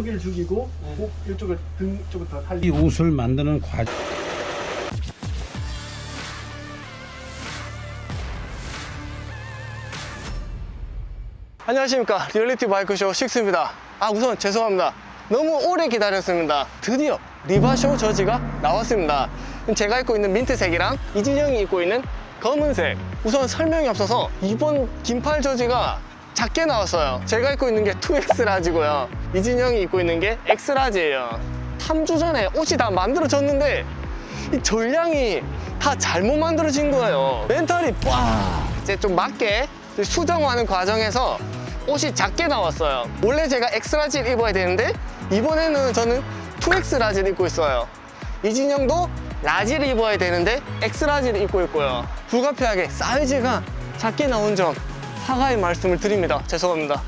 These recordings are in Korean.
여기를 죽이고 목 이쪽을 등 쪽을 더 살리. 이 옷을 만드는 과정. 안녕하십니까. 리얼리티 바이크쇼 식스입니다. 아 우선 죄송합니다. 너무 오래 기다렸습니다. 드디어 리바쇼 저지가 나왔습니다. 제가 입고 있는 민트색이랑 이진영이 입고 있는 검은색 우선 설명이 없어서 이번 긴팔 저지가 작게 나왔어요 제가 입고 있는 게 2X 라지고요 이진영이 입고 있는 게 X 라지예요 3주 전에 옷이 다 만들어졌는데 이 전량이 다 잘못 만들어진 거예요. 멘탈이 와 이제 좀 맞게 수정하는 과정에서 옷이 작게 나왔어요. 원래 제가 엑스라지를 입어야 되는데 이번에는 저는 2X 라지를 입고 있어요. 이진영도 라지를 입어야 되는데 엑스라지를 입고 있고요. 불가피하게 사이즈가 작게 나온 점 사과의 말씀을 드립니다. 죄송합니다.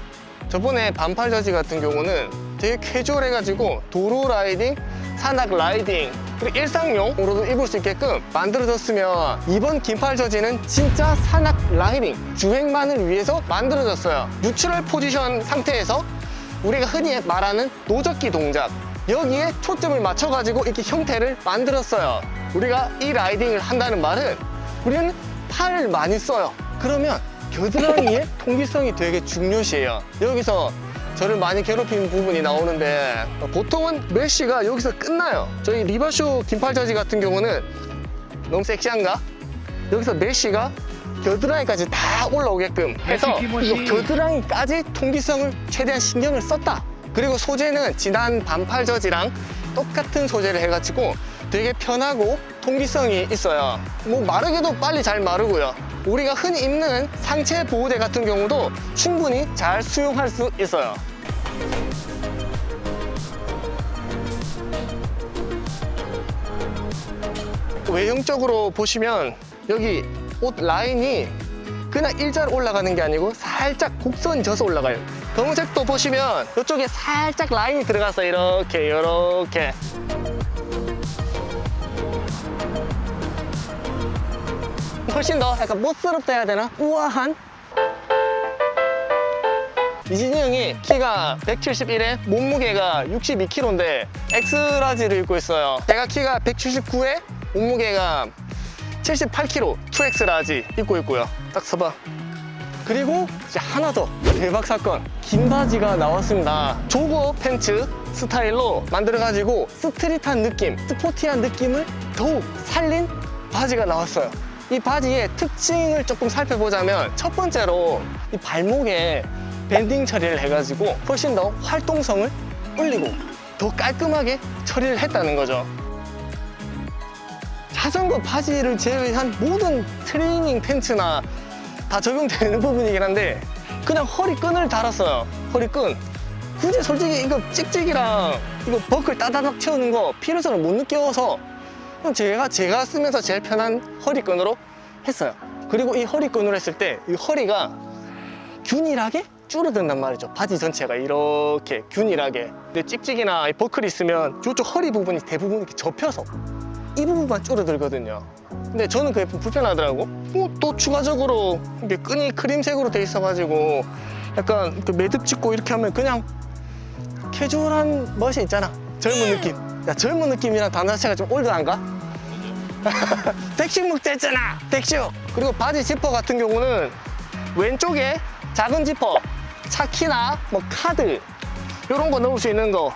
저번에 반팔 저지 같은 경우는 되게 캐주얼해가지고 도로 라이딩, 산악 라이딩, 그리고 일상용으로도 입을 수 있게끔 만들어졌으면 이번 긴팔 저지는 진짜 산악 라이딩, 주행만을 위해서 만들어졌어요. 뉴트럴 포지션 상태에서 우리가 흔히 말하는 노젓기 동작 여기에 초점을 맞춰가지고 이렇게 형태를 만들었어요. 우리가 이 라이딩을 한다는 말은 우리는 팔을 많이 써요. 그러면 겨드랑이의 통기성이 되게 중요시해요. 여기서 저를 많이 괴롭히는 부분이 나오는데 보통은 메쉬가 여기서 끝나요. 저희 리버쇼 긴팔 저지 같은 경우는 너무 섹시한가? 여기서 메쉬가 겨드랑이까지 다 올라오게끔 해서 겨드랑이까지 통기성을 최대한 신경을 썼다. 그리고 소재는 지난 반팔 저지랑 똑같은 소재를 해가지고 되게 편하고 통기성이 있어요. 뭐 마르기도 빨리 잘 마르고요. 우리가 흔히 입는 상체 보호대 같은 경우도 충분히 잘 수용할 수 있어요. 외형적으로 보시면 여기 옷 라인이 그냥 일자로 올라가는 게 아니고 살짝 곡선이 져서 올라가요. 검은색도 보시면 이쪽에 살짝 라인이 들어가서 이렇게 이렇게 훨씬 더 약간 멋스럽다 해야 되나? 우아한? 이진이 형이 키가 171에 몸무게가 62kg인데 엑스라지를 입고 있어요. 제가 키가 179에 몸무게가 78kg 2X 라지 입고 있고요. 딱 서봐. 그리고 이제 하나 더 대박 사건 긴 바지가 나왔습니다 조거 팬츠 스타일로 만들어가지고 스트릿한 느낌 스포티한 느낌을 더욱 살린 바지가 나왔어요. 이 바지의 특징을 조금 살펴보자면 첫 번째로 이 발목에 밴딩 처리를 해가지고 훨씬 더 활동성을 올리고 더 깔끔하게 처리를 했다는 거죠. 자전거 바지를 제외한 모든 트레이닝 팬츠나 다 적용되는 부분이긴 한데 그냥 허리끈을 달았어요. 허리끈 굳이 솔직히 이거 찍찍이랑 이거 버클 따다닥 채우는 거 필요성을 못 느껴서 제가 제가 쓰면서 제일 편한 허리끈으로 했어요 그리고 이 허리끈으로 했을 때 이 허리가 균일하게 줄어든단 말이죠 바지 전체가 이렇게 균일하게 근데 찍찍이나 이 버클이 있으면 이쪽 허리 부분이 대부분 이렇게 접혀서 이 부분만 줄어들거든요. 근데 저는 그게 좀 불편하더라고. 뭐 또 추가적으로 끈이 크림색으로 돼 있어가지고 약간 그 매듭 짓고 이렇게 하면 그냥 캐주얼한 멋이 있잖아. 젊은 느낌. 야 젊은 느낌이란 단어 자체가 좀 올드한가? 백식묵 됐잖아. 백식. 그리고 바지 지퍼 같은 경우는 왼쪽에 작은 지퍼, 차키나 뭐 카드 이런 거 넣을 수 있는 거.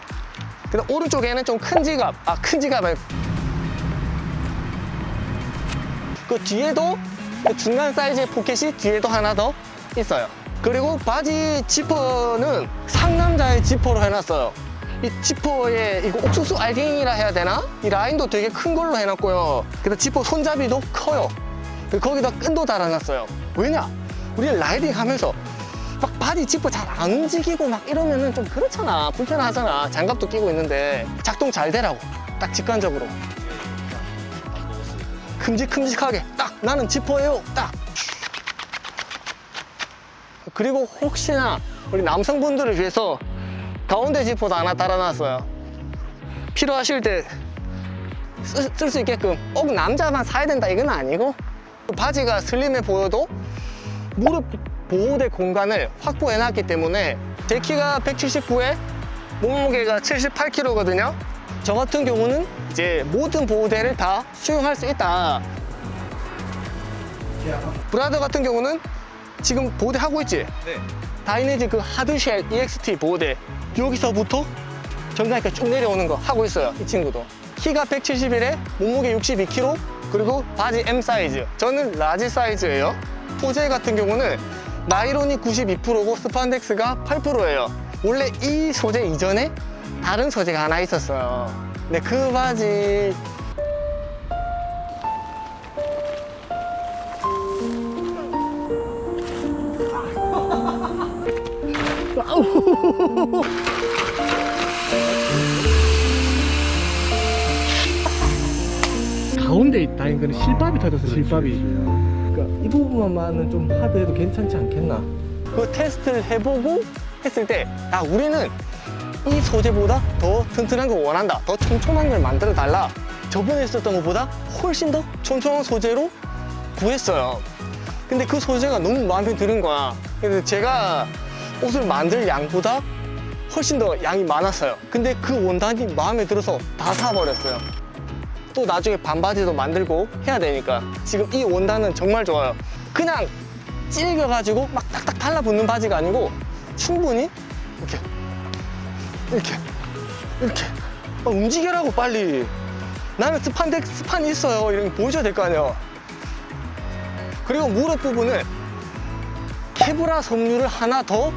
근데 오른쪽에는 좀 큰 지갑, 아 큰 지갑 말고 그 뒤에도 그 중간 사이즈의 포켓이 뒤에도 하나 더 있어요. 그리고 바지 지퍼는 상남자의 지퍼로 해놨어요. 이 지퍼에 이거 옥수수 알갱이라 해야 되나? 이 라인도 되게 큰 걸로 해놨고요. 그다음 지퍼 손잡이도 커요. 거기다 끈도 달아놨어요. 왜냐? 우리 라이딩 하면서 막 바디 지퍼 잘 안 움직이고 막 이러면은 좀 그렇잖아. 불편하잖아. 장갑도 끼고 있는데 작동 잘 되라고. 딱 직관적으로. 큼직큼직하게 딱 나는 지퍼예요 딱 그리고 혹시나 우리 남성분들을 위해서 가운데 지퍼도 하나 달아놨어요 필요하실 때 쓸 수 있게끔 꼭 남자만 사야 된다 이건 아니고 바지가 슬림해 보여도 무릎 보호대 공간을 확보해 놨기 때문에 제 키가 179에 몸무게가 78kg거든요. 저 같은 경우는 이제 모든 보호대를 다 수용할 수 있다. 브라더 같은 경우는 지금 보호대 하고 있지? 네. 다이내즈 그 하드쉘 EXT 보호대. 여기서부터 정강이까지 쭉 내려오는 거 하고 있어요 이 친구도. 키가 171에 몸무게 62kg 그리고 바지 M 사이즈. 저는 라지 사이즈예요. 소재 같은 경우는 나이론이 92%고 스판덱스가 8%예요. 원래 이 소재 이전에 다른 소재가 하나 있었어요. 근데 그 바지 가운데 있다는 거는 실밥이 터졌어 실밥이. 그러니까 이 부분만은 좀 하드해도 괜찮지 않겠나? 그 테스트를 해보고 했을 때 아 우리는 이 소재보다 더 튼튼한 걸 원한다. 더 촘촘한 걸 만들어 달라. 저번에 썼던 것보다 훨씬 더 촘촘한 소재로 구했어요. 근데 그 소재가 너무 마음에 드는 거야. 그래서 제가 옷을 만들 양보다 훨씬 더 양이 많았어요. 근데 그 원단이 마음에 들어서 다 사버렸어요. 또 나중에 반바지도 만들고 해야 되니까 지금 이 원단은 정말 좋아요. 그냥 찔겨가지고 막 딱딱 달라붙는 바지가 아니고 충분히 이렇게 이렇게 이렇게 아, 움직여라고 빨리. 나는 스판덱 스판이 있어요. 이런 거 보여줘야 될 거 아니야 그리고 무릎 부분을 케브라 섬유를 하나 더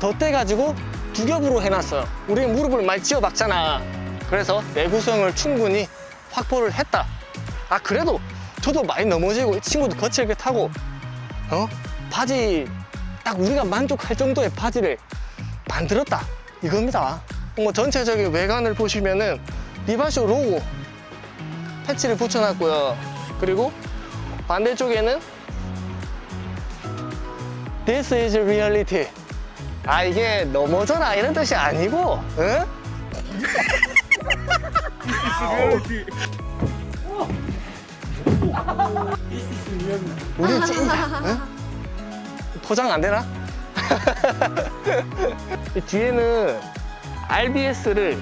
덧대가지고 두 겹으로 해놨어요. 우리 무릎을 많이 쥐어 박잖아. 그래서 내구 성을 충분히 확보를 했다. 아 그래도 저도 많이 넘어지고 이 친구도 거칠게 타고 어? 바지 딱 우리가 만족할 정도의 바지를 만들었다. 이겁니다. 뭐 전체적인 외관을 보시면은 리바쇼 로고 패치를 붙여놨고요. 그리고 반대쪽에는 This is reality 아 이게 넘어져라 이런 뜻이 아니고 응? 우리 찐이야. 응? 포장 안 되나? 이 뒤에는 RBS를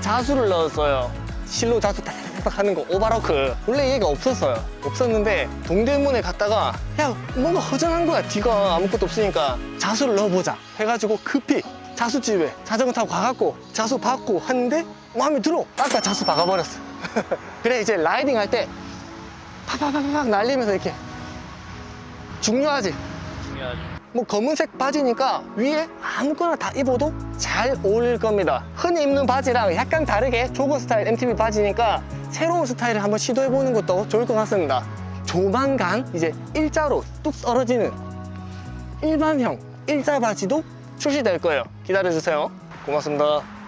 자수를 넣었어요. 실로 자수 탁탁탁 하는 거 오바로크. 원래 얘가 없었어요. 없었는데 동대문에 갔다가 야 뭔가 허전한 거야. 뒤가 아무것도 없으니까 자수를 넣어보자. 해가지고 급히 자수집에 자전거 타고 가갖고 자수 받고 하는데 마음에 들어. 아까 자수 박아버렸어. 그래 이제 라이딩 할 때 팍팍팍팍 날리면서 이렇게 중요하지. 중요하죠. 뭐 검은색 바지니까 위에 아무거나 다 입어도 잘 어울릴 겁니다. 흔히 입는 바지랑 약간 다르게 조거 스타일 MTB 바지니까 새로운 스타일을 한번 시도해보는 것도 좋을 것 같습니다. 조만간 이제 일자로 뚝 떨어지는 일반형 일자 바지도 출시될 거예요. 기다려주세요. 고맙습니다.